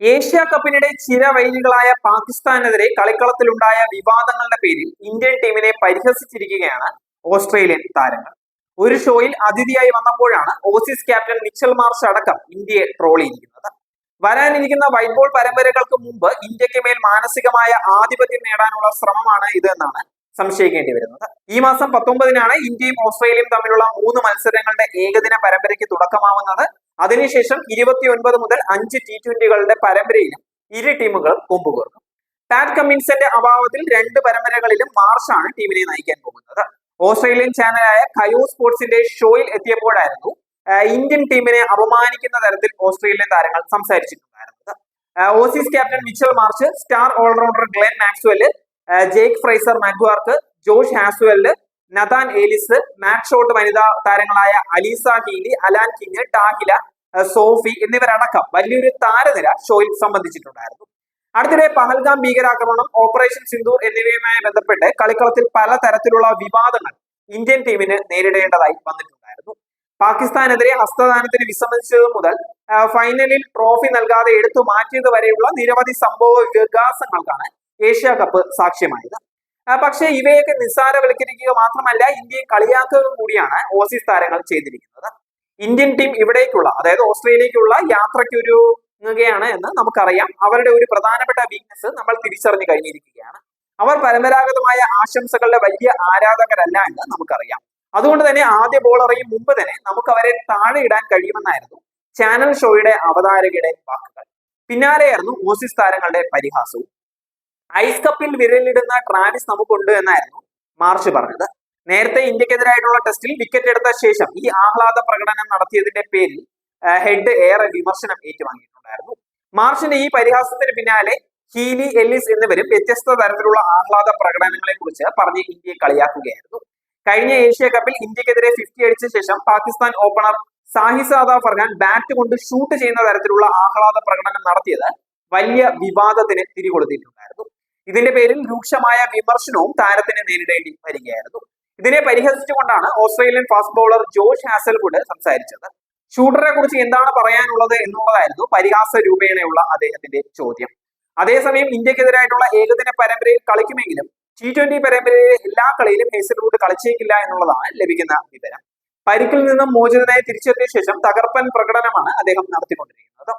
Asia കപ്പിനിടെ ചിരവൈരികളായ പാകിസ്ഥാനെതിരെ കളിക്കളത്തിലുണ്ടായ വിവാദങ്ങളുടെ പേരിൽ Indian ടീമിനെ പരിഹസിച്ചിരിക്കുകയാണ് Australian താരങ്ങൾ. ഒരു ഷോയിൽ അതിഥിയായി വന്നപ്പോഴാണ് ഓസീസ് ക്യാപ്റ്റൻ മിച്ചൽ മാർഷ് അടക്കം ഇന്ത്യയെ ട്രോൾ ചെയ്തിരിക്കുന്നത്. വരാനിരിക്കുന്ന വൈറ്റ് ബോൾ പരമ്പരകൾക്ക് മുമ്പ് ഇന്ത്യയ്ക്ക് മേൽ മാനസികമായ ആധിപത്യം നേടാനുള്ള ശ്രമമാണ് ഇത് എന്നാണ് സംശയിക്കേണ്ടി വരുന്നത്. ഈ മാസം പത്തൊമ്പതിനാണ് ഇന്ത്യയും ഓസ്ട്രേലിയയും തമ്മിലുള്ള മൂന്ന് മത്സരങ്ങളുടെ ഏകദിന പരമ്പരയ്ക്ക് തുടക്കമാവുന്നത്. അതിനുശേഷം ഇരുപത്തി ഒൻപത് മുതൽ അഞ്ച് ടി ട്വന്റികളുടെ പരമ്പരയിലും ഇരു ടീമുകൾ കൊമ്പുകോർക്കും. പാറ്റ് കമ്മിൻസിന്റെ അഭാവത്തിൽ രണ്ട് പരമ്പരകളിലും മാർഷാണ് ടീമിനെ നയിക്കാൻ പോകുന്നത്. ഓസ്ട്രേലിയൻ ചാനലായ കയോ സ്പോർട്സിന്റെ ഷോയിൽ എത്തിയപ്പോഴായിരുന്നു ഇന്ത്യൻ ടീമിനെ അപമാനിക്കുന്ന തരത്തിൽ ഓസ്ട്രേലിയൻ താരങ്ങൾ സംസാരിച്ചിട്ടുണ്ടായിരുന്നത്. Aussies captain Mitchell Marsh star allrounder Glenn Maxwell Jake Fraser McGurk Josh Hazlewood Nathan Ellis Matt Short Short വനിതാ താരങ്ങളായ Alyssa Healy Alana King Tahlia Sophie എന്നിവരടക്കം വലിയൊരു താരനിര ഷോയിൽ സംബന്ധിച്ചിട്ടുണ്ടായിരുന്നു. അടുത്തിടെ പഹൽഗാം ഭീകരാക്രമണം ഓപ്പറേഷൻ സിന്ധു എന്നിവയുമായി ബന്ധപ്പെട്ട് കളിക്കളത്തിൽ പല തരത്തിലുള്ള വിവാദങ്ങൾ ഇന്ത്യൻ ടീമിന് നേരിടേണ്ടതായി വന്നിട്ടുണ്ടായിരുന്നു. പാകിസ്ഥാനെതിരെ ഹസ്തദാനത്തിന് വിസമ്മതിച്ചത് മുതൽ ഫൈനലിൽ ട്രോഫി നൽകാതെ എടുത്തു മാറ്റിയത് വരെയുള്ള നിരവധി സംഭവ വികാസങ്ങൾക്കാണ് ഏഷ്യ കപ്പ് സാക്ഷ്യമായത്. പക്ഷേ ഇവയൊക്കെ നിസ്സാരവൽക്കരിക്കുക മാത്രമല്ല ഇന്ത്യയെ കളിയാക്കുക കൂടിയാണ് ഓസീസ് താരങ്ങൾ ചെയ്തിരിക്കുന്നത്. ഇന്ത്യൻ ടീം ഇവിടേക്കുള്ള അതായത് ഓസ്ട്രേലിയക്കുള്ള യാത്രയ്ക്കൊരു ാണ് എന്ന് നമുക്കറിയാം. അവരുടെ ഒരു പ്രധാനപ്പെട്ട വീക്ക്നെസ് നമ്മൾ തിരിച്ചറിഞ്ഞു കഴിഞ്ഞിരിക്കുകയാണ്. അവർ പരമ്പരാഗതമായ ആശംസകളുടെ വലിയ ആരാധകരല്ല എന്ന് നമുക്കറിയാം. അതുകൊണ്ട് തന്നെ ആദ്യ ബോൾ എറിയും മുമ്പ് തന്നെ നമുക്ക് അവരെ താഴെ ഇടാൻ കഴിയുമെന്നായിരുന്നു ചാനൽ ഷോയുടെ അവതാരകയുടെ വാക്കുകൾ. പിന്നാലെയായിരുന്നു ഓസിസ് താരങ്ങളുടെ പരിഹാസവും. ഐസ് കപ്പിൽ വിരലിടുന്ന ട്രാവിസ് നമുക്കുണ്ട് എന്നായിരുന്നു മാർച്ച് പറഞ്ഞത്. നേരത്തെ ഇന്ത്യക്കെതിരായിട്ടുള്ള ടെസ്റ്റിൽ വിക്കറ്റ് എടുത്ത ശേഷം ഈ ആഹ്ലാദ പ്രകടനം നടത്തിയതിന്റെ പേരിൽ ഹെഡ് ഏറെ വിമർശനം ഏറ്റുവാങ്ങിയിട്ടുണ്ടായിരുന്നു. മാർച്ചിന്റെ ഈ പരിഹാസത്തിന് പിന്നാലെ ഹീലി എല്ലിസ് എന്നിവരും വ്യത്യസ്ത തരത്തിലുള്ള ആഹ്ലാദ പ്രകടനങ്ങളെ കുറിച്ച് പറഞ്ഞ് ഇന്ത്യയെ കളിയാക്കുകയായിരുന്നു. കഴിഞ്ഞ ഏഷ്യ കപ്പിൽ ഇന്ത്യക്കെതിരെ ഫിഫ്റ്റി അടിച്ച ശേഷം പാകിസ്ഥാൻ ഓപ്പണർ സാഹിസാദ ഫർഹാൻ ബാറ്റ് കൊണ്ട് ഷൂട്ട് ചെയ്യുന്ന തരത്തിലുള്ള ആഹ്ലാദ പ്രകടനം നടത്തിയത് വലിയ വിവാദത്തിന് തിരികൊടുത്തിട്ടുണ്ടായിരുന്നു. ഇതിന്റെ പേരിൽ രൂക്ഷമായ വിമർശനവും താരത്തിന് നേരിടേണ്ടി വരികയായിരുന്നു. ഇതിനെ പരിഹസിച്ചുകൊണ്ടാണ് Australian fast bowler Josh Hazlewood സംസാരിച്ചത്. ഷൂട്ടറെ കുറിച്ച് എന്താണ് പറയാനുള്ളത് എന്നുള്ളതായിരുന്നു പരിഹാസ രൂപേണയുള്ള അദ്ദേഹത്തിന്റെ ചോദ്യം. അതേസമയം ഇന്ത്യക്കെതിരായിട്ടുള്ള ഏകദിന പരമ്പരയിൽ കളിക്കുമെങ്കിലും ടി ട്വന്റി പരമ്പരയിലെ എല്ലാ കളിയിലും ഹേസൽവുഡ് കളിച്ചേക്കില്ല എന്നുള്ളതാണ് ലഭിക്കുന്ന വിവരം. പരിക്കിൽ നിന്നും മോചിതനായി തിരിച്ചെത്തിയ ശേഷം തകർപ്പൻ പ്രകടനമാണ് അദ്ദേഹം നടത്തിക്കൊണ്ടിരിക്കുന്നത്.